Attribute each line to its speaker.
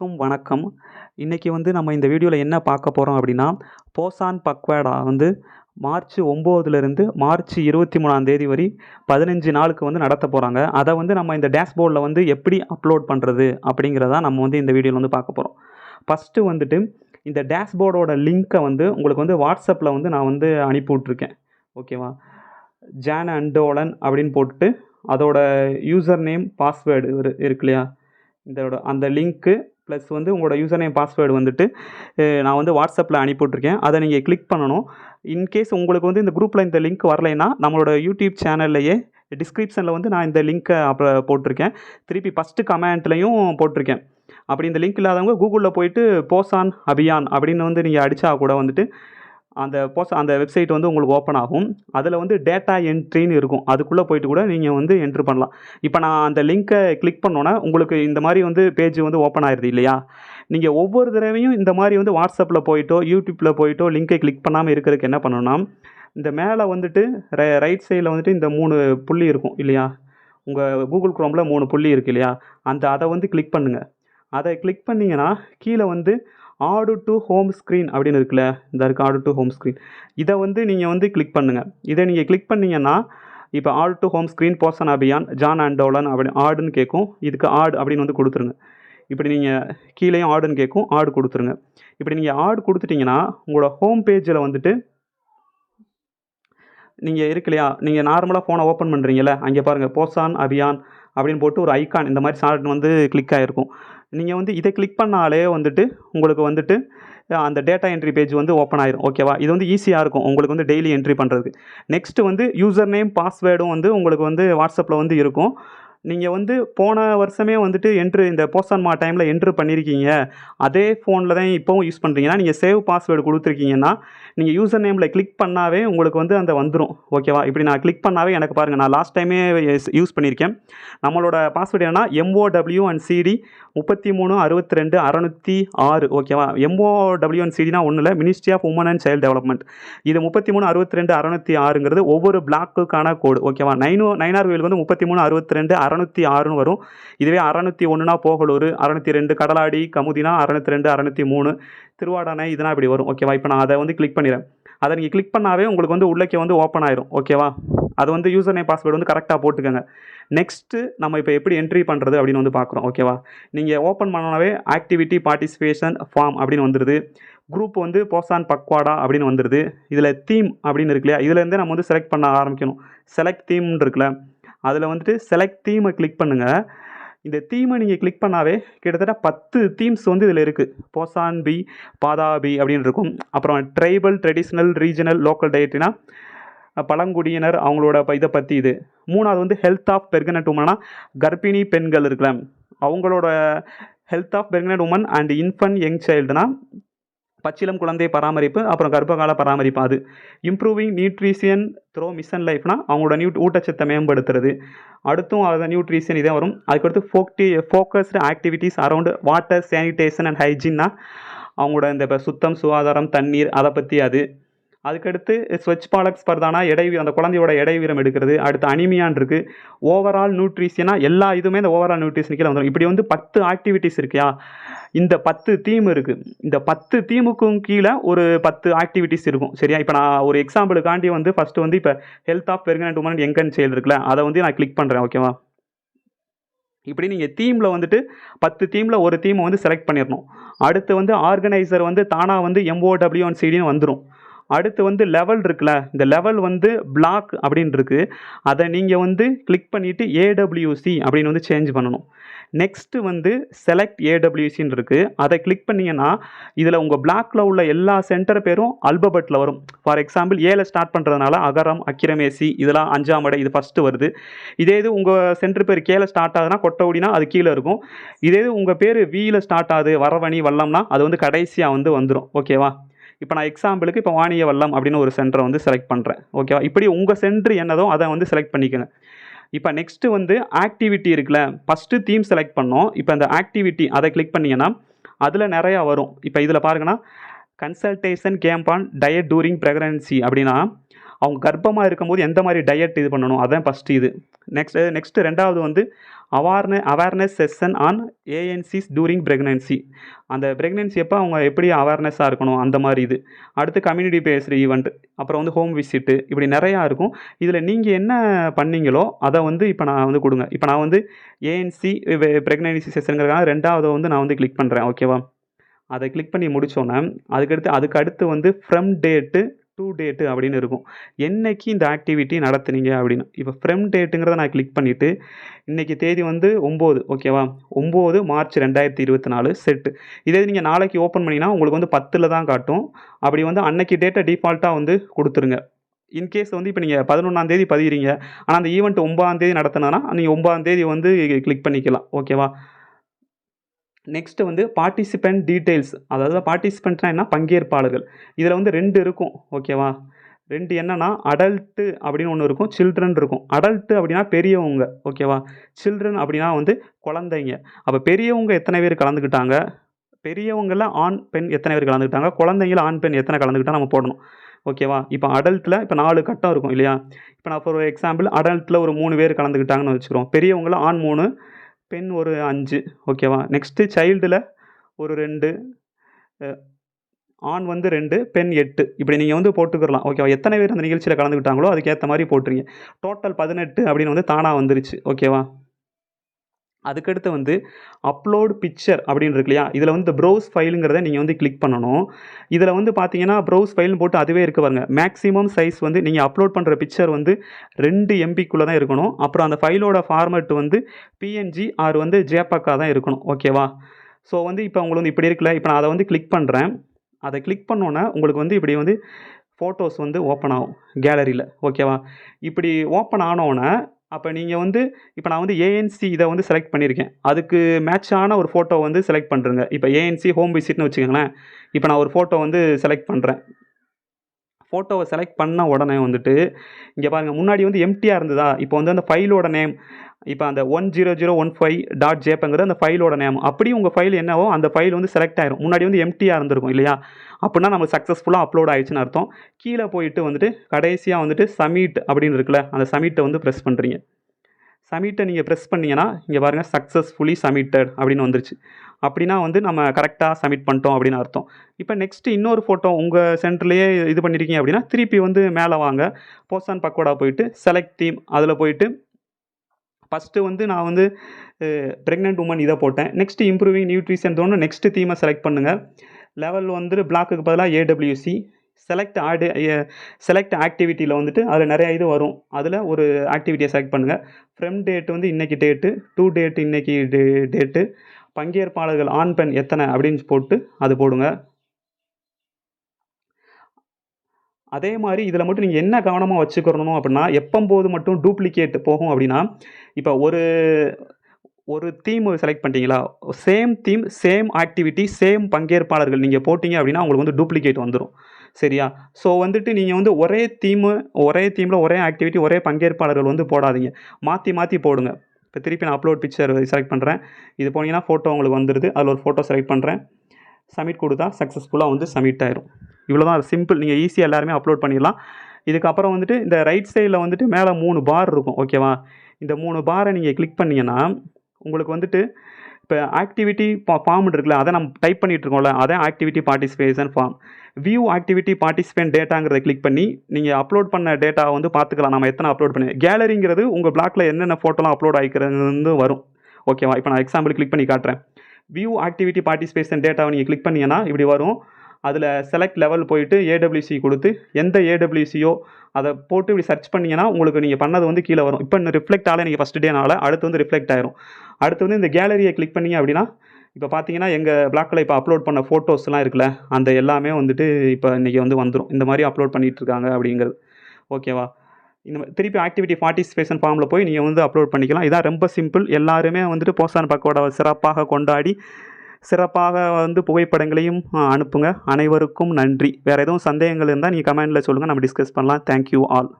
Speaker 1: அனைவருக்கும் வணக்கம். இன்றைக்கி வந்து நம்ம இந்த வீடியோவில் என்ன பார்க்க போகிறோம் அப்படின்னா போசான் பக்வாடா வந்து மார்ச் ஒம்போதுலேருந்து மார்ச் இருபத்தி மூணாம் தேதி வரை பதினஞ்சு நாளுக்கு வந்து நடத்த போகிறாங்க அதை வந்து நம்ம இந்த டேஷ்போர்டில் வந்து எப்படி அப்லோட் பண்ணுறது அப்படிங்கிறதா நம்ம வந்து இந்த வீடியோவில் வந்து பார்க்க போகிறோம் ஃபஸ்ட்டு வந்துட்டு இந்த டேஷ்போர்டோட லிங்க்கை வந்து உங்களுக்கு வந்து வாட்ஸ்அப்பில் வந்து நான் வந்து அனுப்பி விட்ருக்கேன் ஓகேவா ஜான் அண்டோலன் அப்படின்னு போட்டுட்டு அதோட யூசர் நேம் பாஸ்வேர்டு இருக்கு இல்லையா? இதோட அந்த லிங்க்கு ப்ளஸ் வந்து உங்களோட யூசர் நேம் பாஸ்வேர்டு வந்துட்டு நான் வந்து வாட்ஸ்அப்பில் அனுப்பிவிட்ருக்கேன் அதை நீங்கள் கிளிக் பண்ணணும். இன்கேஸ் உங்களுக்கு வந்து இந்த குரூப்பில் இந்த லிங்க் வரலைன்னா நம்மளோட யூடியூப் சேனல்லையே டிஸ்கிரிப்ஷனில் வந்து நான் இந்த லிங்க்கை அப்போ போட்டிருக்கேன். திருப்பி ஃபஸ்ட்டு கமெண்ட்லையும் போட்டிருக்கேன். அப்படி இந்த லிங்க் இல்லாதவங்க கூகுளில் போயிட்டு போசான் அபியான் அப்படின்னு வந்து நீங்கள் அடித்தா கூட வந்துட்டு அந்த போஸ் அந்த வெப்சைட் வந்து உங்களுக்கு ஓப்பன் ஆகும். அதில் வந்து டேட்டா என்ட்ரின்னு இருக்கும். அதுக்குள்ளே போயிட்டு கூட நீங்கள் வந்து என்ட்ரு பண்ணலாம். இப்போ நான் அந்த லிங்க்கை கிளிக் பண்ணோன்னே உங்களுக்கு இந்த மாதிரி வந்து பேஜ் வந்து ஓப்பன் ஆயிடுது இல்லையா? நீங்கள் ஒவ்வொரு தடவையும் இந்த மாதிரி வந்து வாட்ஸ்அப்பில் போயிட்டோ யூடியூப்பில் போயிட்டோ லிங்கை கிளிக் பண்ணாமல் இருக்கிறதுக்கு என்ன பண்ணணும்னா இந்த மேலே வந்துட்டு ரைட் சைடில் வந்துட்டு இந்த மூணு புள்ளி இருக்கும் இல்லையா? உங்கள் கூகுள் குரோமில் மூணு புள்ளி இருக்குது இல்லையா? அந்த அதை வந்து கிளிக் பண்ணுங்கள் அதை கிளிக் பண்ணிங்கன்னா கீழே வந்து ஆடு டு ஹோம் ஸ்க்ரீன் அப்படின்னு இருக்குல்ல இந்த இருக்குது ஆடு டு ஹோம் ஸ்க்ரீன் இதை வந்து நீங்கள் வந்து கிளிக் பண்ணுங்கள் இதை நீங்கள் கிளிக் பண்ணீங்கன்னா இப்போ add to home screen Poshan Abhiyan Jan Andolan அப்படி ஆடுன்னு கேட்கும் இதுக்கு ஆடு அப்படின்னு வந்து கொடுத்துருங்க. இப்படி நீங்கள் கீழேயும் ஆடுன்னு கேட்கும் ஆடு கொடுத்துருங்க. இப்படி நீங்கள் ஆடு கொடுத்துட்டிங்கன்னா உங்களோட ஹோம் பேஜில் வந்துட்டு நீங்கள் இருக்கு இல்லையா? நீங்கள் நார்மலாக ஃபோனை ஓப்பன் பண்ணுறீங்கல்ல அங்கே பாருங்கள் போசான் அபியான் அப்படின்னு போட்டு ஒரு ஐக்கான் இந்த மாதிரி ஷார்ட் வந்து கிளிக் ஆகிருக்கும் நீங்கள் வந்து இதை கிளிக் பண்ணாலே வந்துட்டு உங்களுக்கு வந்துட்டு அந்த டேட்டா என்ட்ரி பேஜ் வந்து ஓப்பன் ஆயிரும். ஓகேவா இது வந்து ஈஸியாக இருக்கும். உங்களுக்கு வந்து டெய்லி என்ட்ரி பண்ணுறதுக்கு நெக்ஸ்ட் வந்து யூசர் நேம் பாஸ்வேர்டும் வந்து உங்களுக்கு வந்து வாட்ஸ்அப்பில் வந்து இருக்கும். நீங்கள் வந்து போன வருஷமே வந்துட்டு என்ட்ரு இந்த போஸ்டான் டைமில் என்ட்ரு பண்ணியிருக்கீங்க அதே ஃபோனில் தான் இப்போவும் யூஸ் பண்ணுறீங்கன்னா நீங்கள் சேவ் பாஸ்வேர்டு கொடுத்துருக்கீங்கன்னா நீங்கள் யூசர் நேமில் கிளிக் பண்ணாவே உங்களுக்கு வந்து அந்த வந்துடும் ஓகேவா இப்படி நான் கிளிக் பண்ணாவே எனக்கு பாருங்கள் நான் லாஸ்ட் டைமே யூஸ் பண்ணியிருக்கேன். நம்மளோட பாஸ்வேர்டு என்னன்னா எம்ஓடபிள்யூ அண்ட் சிடி முப்பத்தி மூணு அறுபத்தி ரெண்டு அறநூற்றி ஆறு ஓகேவா எம்ஓடபிள்யூ அண்ட் சிடினா ஒன்றும் இல்லை ministry of women and child development இது முப்பத்தி மூணு அறுபத்தி ரெண்டு அறநூற்றி ஆறுங்கிறது ஒவ்வொரு பிளாக்குக்கான கோடு ஓகேவா நைனு நைனார் கோயிலுக்கு வந்து முப்பத்தி மூணு அறுபத்தி ரெண்டு அறநூற்றி ஆறுன்னு வரும். இதுவே அறநூற்றி ஒன்றுனா போகலூர் அறநூற்றி ரெண்டு கடலாடி கமுதினா அறநூற்றி ரெண்டு அறநூற்றி மூணு திருவாடானை இதெல்லாம் இப்படி வரும் ஓகேவா இப்போ நான் அதை வந்து கிளிக் பண்ணிடுறேன். அதை நீங்கள் கிளிக் பண்ணாவே உங்களுக்கு வந்து உள்ளக்கே வந்து ஓப்பன் ஆயிரும் ஓகேவா அது வந்து யூசர் நேம் பாஸ்வேர்டு வந்து கரெக்டாக போட்டுக்கோங்க. நெக்ஸ்ட்டு நம்ம இப்போ எப்படி என்ட்ரி பண்ணுறது அப்படின்னு வந்து பார்க்குறோம் ஓகேவா நீங்கள் ஓப்பன் பண்ணனாவே ஆக்டிவிட்டி பார்ட்டிசிபேஷன் ஃபார்ம் அப்படின்னு வந்துடுது குரூப் வந்து போசான் பக்வாடா அப்படின்னு வந்துடுது இதில் தீம் அப்படின்னு இருக்கு இல்லையா? இதுலேருந்தே நம்ம வந்து செலக்ட் பண்ண ஆரம்பிக்கணும். செலக்ட் தீம்னு இருக்குல்ல. அதில் வந்துட்டு செலக்ட் தீமை கிளிக் பண்ணுங்கள் இந்த தீமை நீங்கள் கிளிக் பண்ணாவே கிட்டத்தட்ட பத்து தீம்ஸ் வந்து இதில் இருக்குது போசான் பி பாதா பி அப்படின்னு இருக்கும். அப்புறம் ட்ரைபல் ட்ரெடிஷ்னல் ரீஜனல் லோக்கல் டயட்னா பழங்குடியினர் அவங்களோட இதை பற்றி இது. மூணாவது வந்து ஹெல்த் ஆஃப் பெர்கனட் உமனா கர்ப்பிணி பெண்கள் இருக்கலாம். அவங்களோட health of pregnant women and infant young சைல்டுனா பச்சிலம் குழந்தை பராமரிப்பு அப்புறம் கர்ப்பகால பராமரிப்பு. அது இம்ப்ரூவிங் நியூட்ரிஷியன் த்ரோ மிஷன் லைஃப்னா அவங்களோட நியூ ஊட்டச்சத்தை மேம்படுத்துறது. அடுத்தும் அதை நியூட்ரிஷியன் இதே வரும். அதுக்கடுத்து ஃபோக்டி focused activities around water sanitation and ஹைஜீன்னா அவங்களோட இந்த இப்போ சுத்தம் சுகாதாரம் தண்ணீர் அதை பற்றி அது அதுக்கடுத்து ஸ்வச் பாலக் ஸ்பர்தானா எடை அந்த குழந்தையோட எடை வீரம் எடுக்கிறது அடுத்து அனிமியான் இருக்குது ஓவரால் நியூட்ரிஷனா எல்லா இதுவுமே இந்த ஓவரால் நியூட்ரிஷன் கீழே வந்துடும் இப்படி வந்து பத்து ஆக்டிவிட்டீஸ் இருக்கியா? இந்த பத்து தீம் இருக்குது இந்த பத்து தீமுக்கும் கீழே ஒரு பத்து ஆக்டிவிட்டீஸ் இருக்கும். சரியா? இப்போ நான் ஒரு எக்ஸாம்பிளுக்காண்டி வந்து ஃபஸ்ட்டு வந்து இப்போ ஹெல்த் ஆஃப் பெர்கனட் உமன் எங்கன் செயல் இருக்குல்ல அதை வந்து நான் கிளிக் பண்ணுறேன் ஓகேவா இப்படி நீங்கள் தீமில் வந்துட்டு பத்து தீமில் ஒரு தீமை வந்து செலக்ட் பண்ணிடணும் அடுத்து வந்து ஆர்கனைசர் வந்து தானாக வந்து எம்ஓடபிள்யூஎன்சிடின்னு வந்துடும் அடுத்து வந்து லெவல் இருக்குல்ல இந்த லெவல் வந்து பிளாக் அப்படின்னு இருக்கு அதை நீங்கள் வந்து கிளிக் பண்ணிவிட்டு ஏடபிள்யூசி அப்படின்னு வந்து சேஞ்ச் பண்ணணும். நெக்ஸ்ட்டு வந்து செலக்ட் ஏடபிள்யூசின்னு இருக்குது அதை கிளிக் பண்ணிங்கன்னா இதில் உங்கள் பிளாக்ல உள்ள எல்லா சென்டர் பேரும் அல்பபட்டில் வரும். ஃபார் எக்ஸாம்பிள் ஏல ஸ்டார்ட் பண்ணுறதுனால அகரம் அக்கிரமேசி இதெல்லாம் அஞ்சாம் அடை இது ஃபஸ்ட்டு வருது. இதே இது உங்கள் சென்டர் பேர் கேல ஸ்டார்ட் ஆகுதுன்னா கொட்டவுடினா அது கீழே இருக்கும். இதே இது உங்கள் பேர் வீல ஸ்டார்ட் ஆகுது வரவணி வல்லம்னா அது வந்து கடைசியாக வந்து வந்துடும் ஓகேவா இப்போ நான் எக்ஸாம்பிளுக்கு இப்போ வாணிய வல்லம் அப்படின்னு ஒரு சென்டரை வந்து செலக்ட் பண்ணுறேன் ஓகேவா இப்படி உங்கள் சென்டர் என்னதோ அதை வந்து செலக்ட் பண்ணிக்கணும் இப்போ நெக்ஸ்ட்டு வந்து ஆக்டிவிட்டி இருக்குல்ல ஃபஸ்ட்டு தீம் செலக்ட் பண்ணோம். இப்போ அந்த ஆக்டிவிட்டி அதை கிளிக் பண்ணிங்கன்னா அதில் நிறையா வரும். இப்போ இதில் பாருங்கன்னா consultation camp on diet during pregnancy அப்படின்னா அவங்க கர்ப்பமாக இருக்கும்போது எந்த மாதிரி டயட் இது பண்ணணும்? அதான் ஃபஸ்ட்டு இது. நெக்ஸ்ட் நெக்ஸ்ட்டு ரெண்டாவது வந்து அவார்னே awareness session on ANCs during pregnancy அந்த ப்ரெக்னன்சி அப்போ அவங்க எப்படி அவேர்னஸாக இருக்கணும்? அந்த மாதிரி இது. அடுத்து கம்யூனிட்டி பேஸ்டு ஈவெண்ட் அப்புறம் வந்து ஹோம் விசிட்டு இப்படி நிறையா இருக்கும். இதில் நீங்கள் என்ன பண்ணீங்களோ அதை வந்து இப்போ நான் வந்து கொடுங்க. இப்போ நான் வந்து ஏஎன்சி ப்ரெக்னன்சி செஷனுங்கிறதுக்காக ரெண்டாவது வந்து நான் வந்து கிளிக் பண்ணுறேன் ஓகேவா அதை கிளிக் பண்ணி முடிச்சோன்னே அதுக்கடுத்து அதுக்கு அடுத்து வந்து ஃப்ரம் டேட்டு டூ டேட்டு அப்படின்னு இருக்கும். என்னைக்கு இந்த ஆக்டிவிட்டி நடத்துனீங்க அப்படின்னு? இப்போ ஃப்ரம் டேட்டுங்கிறத நான் கிளிக் பண்ணிவிட்டு இன்றைக்கி தேதி வந்து ஒம்பது ஓகேவா ஒம்பது மார்ச் ரெண்டாயிரத்தி இருபத்தி நாலு செட்டு இதே நீங்கள் நாளைக்கு ஓப்பன் பண்ணிங்கன்னா உங்களுக்கு வந்து பத்தில் தான் காட்டும். அப்படி வந்து அன்னைக்கு டேட்டை டிஃபால்ட்டாக வந்து கொடுத்துருங்க. இன்கேஸ் வந்து இப்போ நீங்கள் பதினொன்றாம் தேதி பதிகிறீங்க. ஆனால் அந்த ஈவெண்ட் ஒம்பதாந்தேதி நடத்தினா நீங்கள் ஒன்பதாம் தேதி வந்து கிளிக் பண்ணிக்கலாம் ஓகேவா நெக்ஸ்ட்டு வந்து பார்ட்டிசிபெண்ட் டீட்டெயில்ஸ் அதாவது பார்ட்டிசிபெண்ட்னா என்ன? பங்கேற்பாளர்கள். இதில் வந்து ரெண்டு இருக்கும். ஓகேவா ரெண்டு என்னன்னா அடல்ட்டு அப்படின்னு ஒன்று இருக்கும் சில்ட்ரன் இருக்கும். அடல்ட்டு அப்படின்னா பெரியவங்க. ஓகேவா சில்ட்ரன் அப்படின்னா வந்து குழந்தைங்க. அப்போ பெரியவங்க எத்தனை பேர் கலந்துக்கிட்டாங்க? பெரியவங்களில் ஆண் பெண் எத்தனை பேர் கலந்துக்கிட்டாங்க? குழந்தைங்கள ஆண் பெண் எத்தனை கலந்துக்கிட்டா நம்ம போடணும்? ஓகேவா இப்போ அடல்ட்டில் இப்போ நாலு கட்டம் இருக்கும் இல்லையா? இப்போ நான் ஃபார் எக்ஸாம்பிள் அடல்ட்டில் ஒரு மூணு பேர் கலந்துக்கிட்டாங்கன்னு வச்சுக்கிறோம். பெரியவங்கள ஆண் மூணு பெண் ஒரு அஞ்சு ஓகேவா நெக்ஸ்ட்டு சைல்டில் ஒரு ரெண்டு ஆண் வந்து ரெண்டு பெண் எட்டு. இப்படி நீங்கள் வந்து போட்டுக்கிறலாம் ஓகேவா எத்தனை பேர் அந்த நிகழ்ச்சியில் கலந்துக்கிட்டாங்களோ அதுக்கேற்ற மாதிரி போட்டுருங்க. டோட்டல் பதினெட்டு அப்படின்னு வந்து தானாக வந்துருச்சு ஓகேவா அதுக்கடுத்து வந்து அப்லோட் பிக்சர் அப்படின்னு இருக்கு இல்லையா? இதில் வந்து ப்ரௌஸ் ஃபைலுங்கிறத நீங்கள் வந்து கிளிக் பண்ணணும். இதில் வந்து பார்த்தீங்கன்னா ப்ரௌஸ் ஃபைல்னு போட்டு அதுவே இருக்கு பாருங்க. மேக்ஸிமம் சைஸ் வந்து நீங்கள் அப்லோட் பண்ணுற பிக்சர் வந்து ரெண்டு எம்பிக்குள்ளே தான் இருக்கணும். அப்புறம் அந்த ஃபைலோட ஃபார்மேட் வந்து பிஎன்ஜி ஆர் வந்து ஜேபக்கா தான் இருக்கணும். ஓகேவா ஸோ வந்து இப்போ உங்களுக்கு வந்து இப்படி இருக்குல்ல? இப்போ நான் அதை வந்து கிளிக் பண்ணுறேன் அதை கிளிக் பண்ணோன்னே உங்களுக்கு வந்து இப்படி வந்து ஃபோட்டோஸ் வந்து ஓப்பன் ஆகும் கேலரியில் ஓகேவா இப்படி ஓப்பன் ஆனோன்னே அப்போ நீங்கள் வந்து இப்போ நான் வந்து ஏஎன்சி இதை வந்து செலக்ட் பண்ணியிருக்கேன் அதுக்கு மேட்சான ஒரு ஃபோட்டோ வந்து செலக்ட் பண்ணுறேங்க இப்போ ஏஎன்சி ஹோம் விசிட்னு வச்சுக்கோங்களேன். இப்போ நான் ஒரு ஃபோட்டோ வந்து செலக்ட் பண்ணுறேன் ஃபோட்டோவை செலக்ட் பண்ண உடனே வந்துட்டு இங்கே பாருங்கள் முன்னாடி வந்து எம்டியாக இருந்ததா? இப்போ வந்து அந்த ஃபைலோட நேம் இப்போ அந்த one zero zero one five dot ஜேப்ங்கிறது அந்த ஃபைலோட நேம் அப்படி உங்கள் ஃபைல் என்னவோ அந்த ஃபைல் வந்து செலக்ட் ஆயிரும். முன்னாடி வந்து எம்டியாக இருந்திருக்கும் இல்லையா? அப்படின்னா நம்ம சக்ஸஸ்ஃபுல்லாக அப்லோட் ஆயிடுச்சுன்னு அர்த்தம். கீழே போயிட்டு வந்துட்டு கடைசியாக வந்துட்டு சமிட் அப்படின்னு இருக்குல்ல அந்த சமிட்டை வந்து ப்ரெஸ் பண்ணுறீங்க சமிட்டை நீங்கள் ப்ரெஸ் பண்ணீங்கன்னா இங்கே பாருங்கள் சக்ஸஸ்ஃபுல்லி சமிட்டட் அப்படின்னு வந்துருச்சு. அப்படின்னா வந்து நம்ம கரெக்டாக சப்மிட் பண்ணிட்டோம் அப்படின்னு அர்த்தம். இப்போ நெக்ஸ்ட்டு இன்னொரு ஃபோட்டோ உங்கள் சென்டர்லேயே இது பண்ணியிருக்கீங்க அப்படின்னா திருப்பி வந்து மேலே வாங்க. போசான் பக்கோடா போயிட்டு செலக்ட் தீம் அதில் போயிட்டு ஃபஸ்ட்டு வந்து நான் வந்து ப்ரெக்னென்ட் உமன் இதை போட்டேன். நெக்ஸ்ட்டு இம்ப்ரூவிங் நியூட்ரிஷன் தோணும். நெக்ஸ்ட்டு தீமை செலக்ட் பண்ணுங்கள் லெவல் வந்துட்டு பிளாக்குக்கு பதிலாக ஏடபிள்யூசி செலக்ட் ஆடு செலக்ட் ஆக்டிவிட்டியில் வந்துட்டு அதில் நிறையா இது வரும். அதில் ஒரு ஆக்டிவிட்டியை செலக்ட் பண்ணுங்கள் ஃப்ரம் டேட் வந்து இன்றைக்கி டேட்டு டூ டேட் இன்றைக்கி டே டேட்டு பங்கேற்பாளர்கள் ஆண் பெண் எத்தனை அப்படின்னு போட்டு அது போடுங்க. அதே மாதிரி இதில் மட்டும் நீங்கள் என்ன கவனமாக வச்சுக்கிறணும் அப்படின்னா எப்பம்போது மட்டும் டூப்ளிகேட் போகும் அப்படின்னா இப்போ ஒரு ஒரு தீம் செலக்ட் பண்ணிட்டீங்களா? Same theme same activity same பங்கேற்பாளர்கள் நீங்கள் போட்டிங்க அப்படின்னா உங்களுக்கு வந்து டூப்ளிகேட் வந்துடும் சரியா? ஸோ வந்துட்டு நீங்கள் வந்து ஒரே தீமு ஒரே தீமில் ஒரே ஆக்டிவிட்டி ஒரே பங்கேற்பாளர்கள் வந்து போடாதீங்க. மாற்றி மாற்றி போடுங்க. இப்போ திருப்பி நான் அப்லோட் பிக்சர் செலக்ட் பண்ணுறேன் இது போனீங்கன்னா ஃபோட்டோ உங்களுக்கு வந்துடுது அதில் ஒரு ஃபோட்டோ செலக்ட் பண்ணுறேன் சப்மிட் கொடுத்தா சக்ஸஸ்ஃபுல்லாக வந்து சப்மிட் ஆயிரும். இவ்வளோ தான் சிம்பிள் நீங்கள் ஈஸியாக எல்லாருமே அப்லோட் பண்ணிடலாம். இதுக்கப்புறம் வந்துட்டு இந்த ரைட் சைடில் வந்துட்டு மேலே மூணு பார் இருக்கும் ஓகேவா இந்த மூணு பாரை நீங்கள் கிளிக் பண்ணிங்கன்னா உங்களுக்கு வந்துட்டு இப்போ ஆக்டிவிட்டி ஃபார்ம் இருக்குல்ல அதை நம்ம டைப் பண்ணிட்டு இருக்கோம்ல அதான் activity participation form view activity participant டேட்டாங்கிறத click பண்ணி நீங்கள் அப்லோட் பண்ண டேட்டா வந்து பார்த்துக்கலாம். நம்ம எத்தனை அப்லோட் பண்ணி கேலரிங்கிறது உங்கள் பிளாக்ல என்னென்ன ஃபோட்டோலாம் அப்லோட் ஆகிக்கிறதுலேருந்து வரும் ஓகேவா இப்போ நான் எக்ஸாம்பிள் கிளிக் பண்ணி காட்டுறேன். வியூ ஆக்டிவிட்டி பார்ட்டிசிபேஷன் டேட்டாவை நீங்கள் கிளிக் பண்ணிங்கன்னா இப்படி வரும். அதில் செலக்ட் லெவல் போயிட்டு ஏடபிள்யூசி கொடுத்து எந்த ஏடபிள்யூசியோ அதை போட்டு இப்படி சர்ச் பண்ணீங்கன்னா உங்களுக்கு நீங்கள் பண்ணது வந்து கீழே வரும். இப்போ இந்த ரிஃப்ளெக்ட் ஆகலை நீங்கள் ஃபஸ்ட் டேனால அடுத்து வந்து ரிஃப்ளெக்ட் ஆயிரும். அடுத்து வந்து இந்த கேலரியை கிளிக் பண்ணிங்க அப்படின்னா இப்போ பார்த்தீங்கன்னா எங்கள் பிளாக்கில் இப்போ அப்லோட் பண்ண ஃபோட்டோஸ்லாம் இருக்குல்ல அந்த எல்லாமே வந்துட்டு இப்போ இன்றைக்கி வந்து வந்துடும் இந்த மாதிரி அப்லோட் பண்ணிகிட்ருக்காங்க அப்படிங்கிறது. ஓகேவா இந்த மாதிரி திருப்பி ஆக்டிவிட்டி பார்ட்டிசிபேஷன் ஃபார்மில் போய் நீங்கள் வந்து அப்லோட் பண்ணிக்கலாம். இதான் ரொம்ப சிம்பிள் எல்லாருமே வந்துட்டு போஸ்டான் பக்கோட சிறப்பாக கொண்டாடி சிறப்பாக வந்து புகைப்படங்களையும் அனுப்புங்க. அனைவருக்கும் நன்றி. வேறு எதுவும் சந்தேகங்கள் இருந்தால் நீங்கள் கமெண்டில் சொல்லுங்கள் நம்ம டிஸ்கஸ் பண்ணலாம். Thank you all